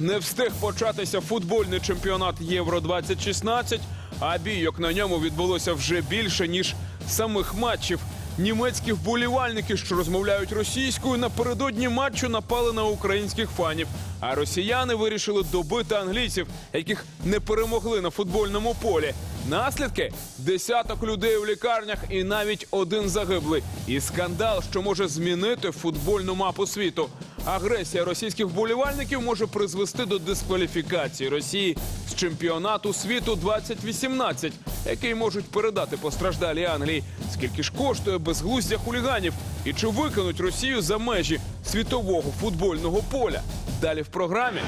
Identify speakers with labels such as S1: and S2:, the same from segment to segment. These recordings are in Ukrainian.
S1: Не встиг початися футбольний чемпіонат Євро 2016 а бійок на ньому відбулося вже більше ніж самих матчів. Німецькі вболівальники, що розмовляють російською, напередодні матчу напали на українських фанів. А росіяни вирішили добити англійців, яких не перемогли на футбольному полі. Наслідки десяток людей у лікарнях і навіть один загиблий. І скандал, що може змінити футбольну мапу світу. Агресія російських вболівальників може призвести до дискваліфікації Росії з чемпіонату світу 2018, який можуть передати постраждалі Англії. Скільки ж коштує безглуздя хуліганів? І чи викинуть Росію за межі світового футбольного поля? Далі в програмі.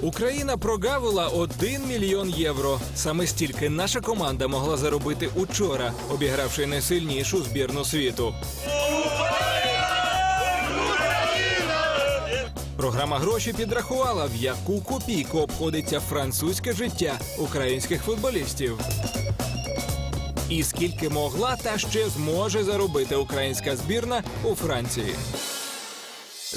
S2: Україна прогавила 1 мільйон євро. Саме стільки наша команда могла заробити учора, обігравши найсильнішу збірну світу. Програма гроші підрахувала, в яку копійку обходиться французьке життя українських футболістів. І скільки могла та ще зможе заробити українська збірна у Франції.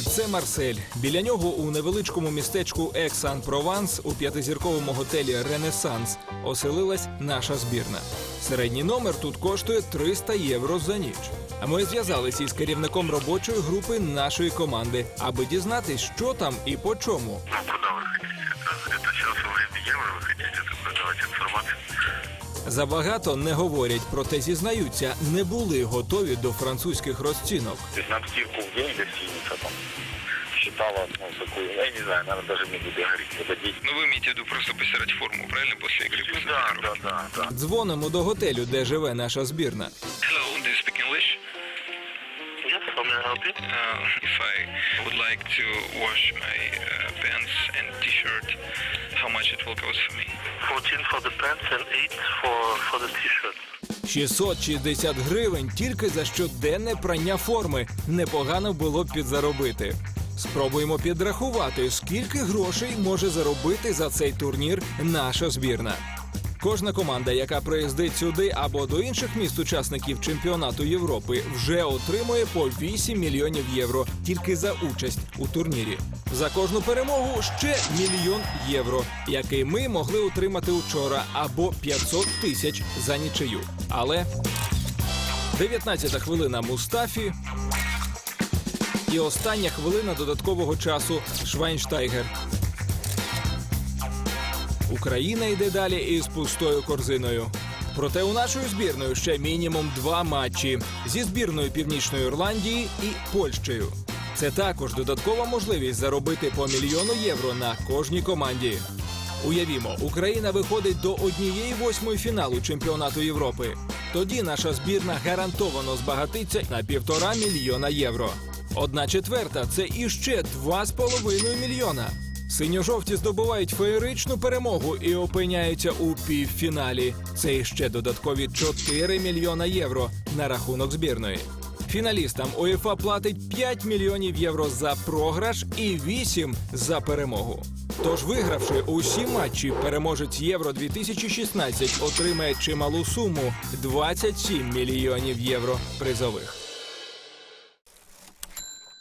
S2: Це Марсель. Біля нього у невеличкому містечку Ексан-Прованс у п'ятизірковому готелі Ренесанс оселилась наша збірна. Середній номер тут коштує 300 євро за ніч. А ми зв'язалися із керівником робочої групи нашої команди, аби дізнатись, що там і по чому.
S3: Ну, куда вы хотите? Это, это сейчас во время евро вы хотите это продавать информацию?
S2: Забагато не говорять, проте зізнаються, не були готові до французьких розцінок.
S3: То есть на скидку в день гостиница там считала, ну, такую, я не знаю, наверное, даже не буду говорить, подадить.
S4: Ну, вы имеете в виду просто постирать форму, правильно, после игры? После
S3: Да, да, да, да.
S2: Дзвонимо до готелю, де живе наша збірна.
S4: Hello, do you speak English?
S3: Yes, how may I help you?
S4: Uh, if I would like to wash my uh, pants and t-shirt, how much it will cost for me?
S3: 14 for the pants and 8 for, for the t-shirt.
S2: 660 гривень тільки за щоденне прання форми. Непогано було б підзаробити. Спробуємо підрахувати, скільки грошей може заробити за цей турнір наша збірна. Кожна команда, яка приїздить сюди або до інших міст-учасників чемпіонату Європи, вже отримує по 8 мільйонів євро тільки за участь у турнірі. За кожну перемогу ще мільйон євро, який ми могли отримати учора, або 500 тисяч за нічию. Але 19-та хвилина Мустафі. І остання хвилина додаткового часу Швайнштайгер. Україна йде далі із пустою корзиною. Проте у нашої збірної ще мінімум два матчі зі збірною Північної Ірландії і Польщею. Це також додаткова можливість заробити по мільйону євро на кожній команді. Уявімо, Україна виходить до однієї восьмої фіналу чемпіонату Європи. Тоді наша збірна гарантовано збагатиться на півтора мільйона євро. Одна четверта це іще два з половиною мільйона. Синьо-жовті здобувають феєричну перемогу і опиняються у півфіналі. Це іще додаткові 4 мільйона євро на рахунок збірної. Фіналістам УЄФА платить 5 мільйонів євро за програш і 8 за перемогу. Тож, вигравши усі матчі, переможець Євро 2016 отримає чималу суму 27 мільйонів євро призових.